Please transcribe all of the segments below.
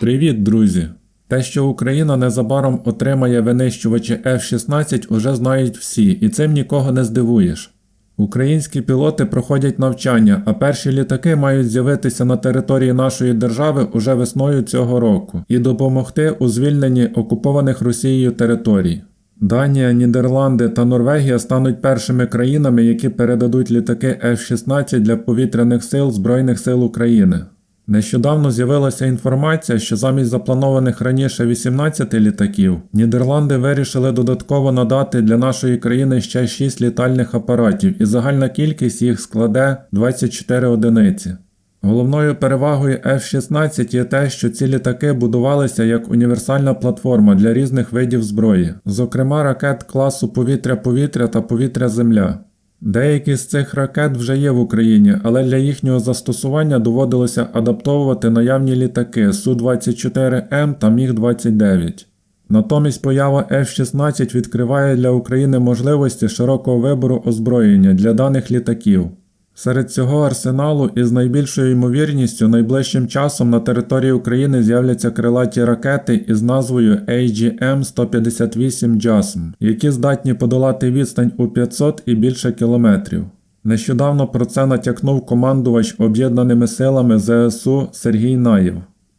Привіт, друзі! Те, що Україна незабаром отримає винищувачі F-16, уже знають всі, і цим нікого не здивуєш. Українські пілоти проходять навчання, а перші літаки мають з'явитися на території нашої держави уже весною цього року і допомогти у звільненні окупованих Росією територій. Данія, Нідерланди та Норвегія стануть першими країнами, які передадуть літаки F-16 для повітряних сил Збройних сил України. Нещодавно з'явилася інформація, що замість запланованих раніше 18 літаків, Нідерланди вирішили додатково надати для нашої країни ще 6 літальних апаратів, і загальна кількість їх складе 24 одиниці. Головною перевагою F-16 є те, що ці літаки будувалися як універсальна платформа для різних видів зброї, зокрема ракет класу повітря-повітря та повітря-земля. Деякі з цих ракет вже є в Україні, але для їхнього застосування доводилося адаптовувати наявні літаки Су-24М та Міг-29. Натомість поява F-16 відкриває для України можливості широкого вибору озброєння для даних літаків. Серед цього арсеналу із найбільшою ймовірністю найближчим часом на території України з'являться крилаті ракети із назвою AGM-158 JASM, які здатні подолати відстань у 500 і більше кілометрів. Нещодавно про це натякнув командувач об'єднаними силами ЗСУ Сергій Наєв.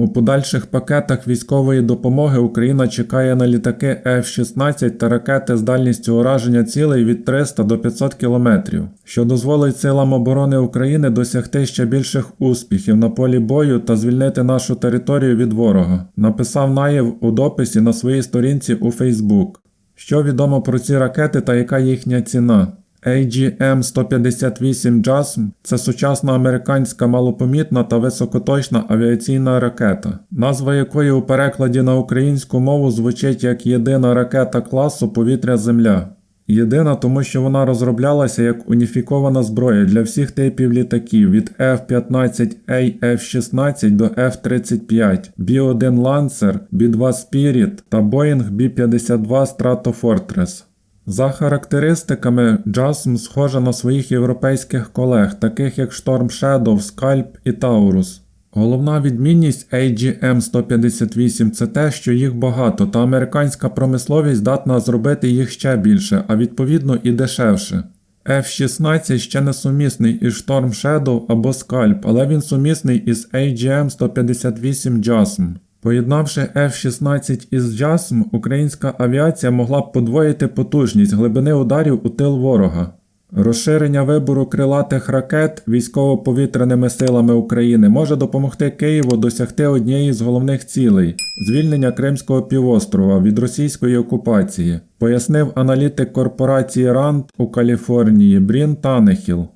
У подальших пакетах військової допомоги Україна чекає на літаки F-16 та ракети з дальністю ураження цілей від 300 до 500 км, що дозволить силам оборони України досягти ще більших успіхів на полі бою та звільнити нашу територію від ворога, написав Наєв у дописі на своїй сторінці у Facebook. Що відомо про ці ракети та яка їхня ціна? AGM-158 JASM – це сучасна американська малопомітна та високоточна авіаційна ракета, назва якої у перекладі на українську мову звучить як єдина ракета класу повітря-земля. Єдина, тому що вона розроблялася як уніфікована зброя для всіх типів літаків від F-15A F-16 до F-35, B-1 Lancer, B-2 Spirit та Boeing B-52 Stratofortress. За характеристиками, JASM схожа на своїх європейських колег, таких як Storm Shadow, Scalp і Taurus. Головна відмінність AGM-158 це те, що їх багато, та американська промисловість здатна зробити їх ще більше, а відповідно і дешевше. F-16 ще не сумісний із Storm Shadow або Scalp, але він сумісний із AGM-158 JASM. Поєднавши F-16 із JASM, українська авіація могла б подвоїти потужність глибини ударів у тил ворога. Розширення вибору крилатих ракет військово-повітряними силами України може допомогти Києву досягти однієї з головних цілей звільнення Кримського півострова від російської окупації, пояснив аналітик корпорації RAND у Каліфорнії Брін Танехіл.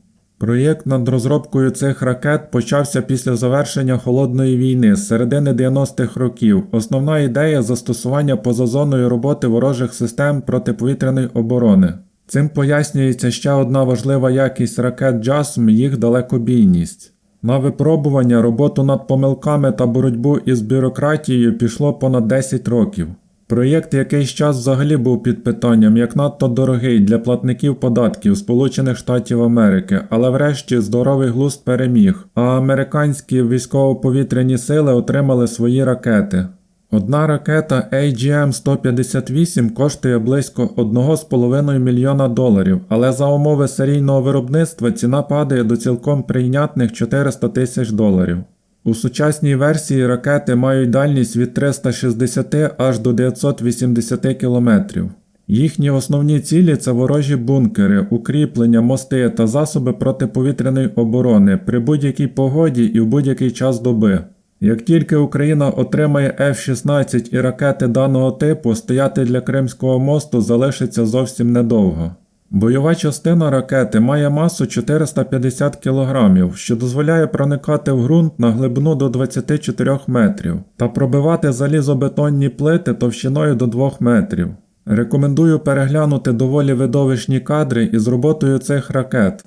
Проєкт над розробкою цих ракет почався після завершення холодної війни з середини 90-х років. Основна ідея застосування поза зоною роботи ворожих систем протиповітряної оборони. Цим пояснюється ще одна важлива якість ракет JASM – їх далекобійність. На випробування, роботу над помилками та боротьбу із бюрократією пішло понад 10 років. Проєкт якийсь час взагалі був під питанням як надто дорогий для платників податків Сполучених Штатів Америки, але врешті здоровий глузд переміг, а американські військово-повітряні сили отримали свої ракети. Одна ракета AGM-158 коштує близько 1,5 мільйона доларів, але за умови серійного виробництва ціна падає до цілком прийнятних 400 тисяч доларів. У сучасній версії ракети мають дальність від 360 аж до 980 км. Їхні основні цілі це ворожі бункери, укріплення, мости та засоби протиповітряної оборони при будь-якій погоді і в будь-який час доби. Як тільки Україна отримає F-16 і ракети даного типу, стояти для Кримського мосту залишиться зовсім недовго. Бойова частина ракети має масу 450 кг, що дозволяє проникати в ґрунт на глибину до 24 метрів та пробивати залізобетонні плити товщиною до 2 метрів. Рекомендую переглянути доволі видовищні кадри із роботою цих ракет.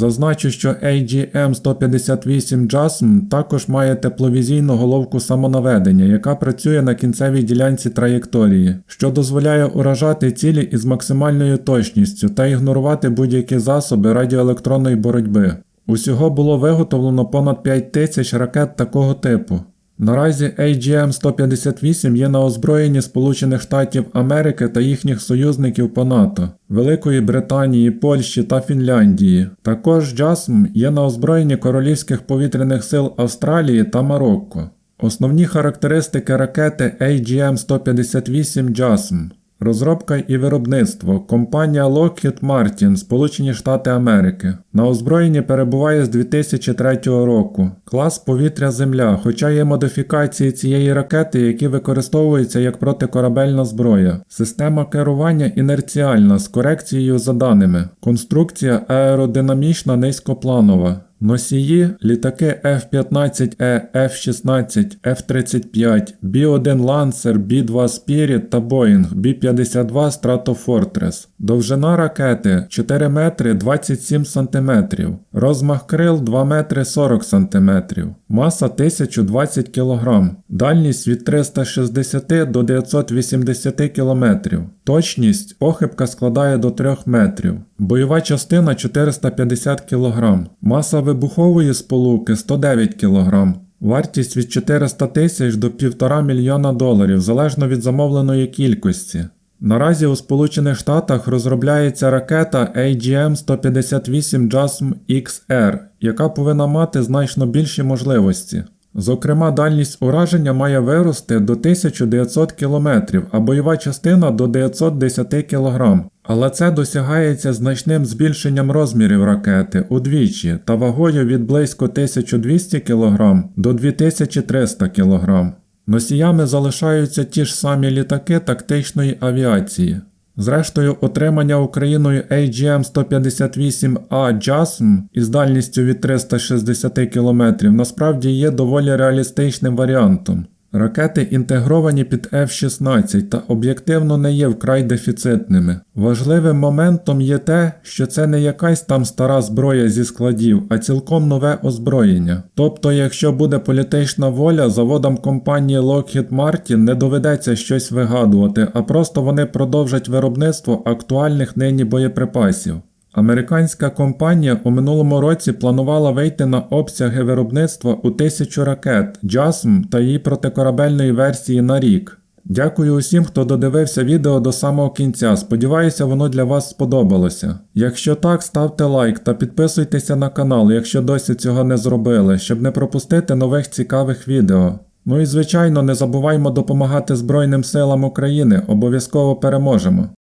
Зазначу, що AGM-158 JASM також має тепловізійну головку самонаведення, яка працює на кінцевій ділянці траєкторії, що дозволяє уражати цілі із максимальною точністю та ігнорувати будь-які засоби радіоелектронної боротьби. Усього було виготовлено понад 5 тисяч ракет такого типу. Наразі AGM-158 є на озброєнні Сполучених Штатів Америки та їхніх союзників по НАТО, Великої Британії, Польщі та Фінляндії. Також JASM є на озброєнні Королівських повітряних сил Австралії та Марокко. Основні характеристики ракети AGM-158 JASM Розробка і виробництво. Компанія Lockheed Martin, Сполучені Штати Америки. На озброєнні перебуває з 2003 року. Клас повітря Земля, хоча є модифікації цієї ракети, які використовуються як протикорабельна зброя. Система керування інерціальна з корекцією за даними. Конструкція аеродинамічна низькопланова. Носії літаки F-15E, F-16, F-35, B-1 Lancer, B-2 Spirit та Boeing B-52 Stratofortress. Довжина ракети 4 метри 27 см. Розмах крил 2 метри 40 см. Маса 1020 кг. Дальність від 360 до 980 км. Точність похибка складає до 3 метрів. Бойова частина 450 кг. Маса вибухової сполуки 109 кг. Вартість від 400 тисяч до 1,5 мільйона доларів залежно від замовленої кількості. Наразі у Сполучених Штатах розробляється ракета AGM-158 JASM XR, яка повинна мати значно більші можливості. Зокрема, дальність ураження має вирости до 1900 км, а бойова частина до 910 кг. Але це досягається значним збільшенням розмірів ракети удвічі та вагою від близько 1200 кг до 2300 кг. Носіями залишаються ті ж самі літаки тактичної авіації. Зрештою, отримання Україною AGM-158A JASM із дальністю від 360 км насправді є доволі реалістичним варіантом. Ракети інтегровані під F-16 та об'єктивно не є вкрай дефіцитними. Важливим моментом є те, що це не якась там стара зброя зі складів, а цілком нове озброєння. Тобто, якщо буде політична воля, заводам компанії Lockheed Martin не доведеться щось вигадувати, а просто вони продовжать виробництво актуальних нині боєприпасів. Американська компанія у минулому році планувала вийти на обсяги виробництва у тисячу ракет JASM та її протикорабельної версії на рік. Дякую усім, хто додивився відео до самого кінця. Сподіваюся, воно для вас сподобалося. Якщо так, ставте лайк та підписуйтеся на канал, якщо досі цього не зробили, щоб не пропустити нових цікавих відео. Ну і звичайно, не забуваймо допомагати Збройним силам України, обов'язково переможемо.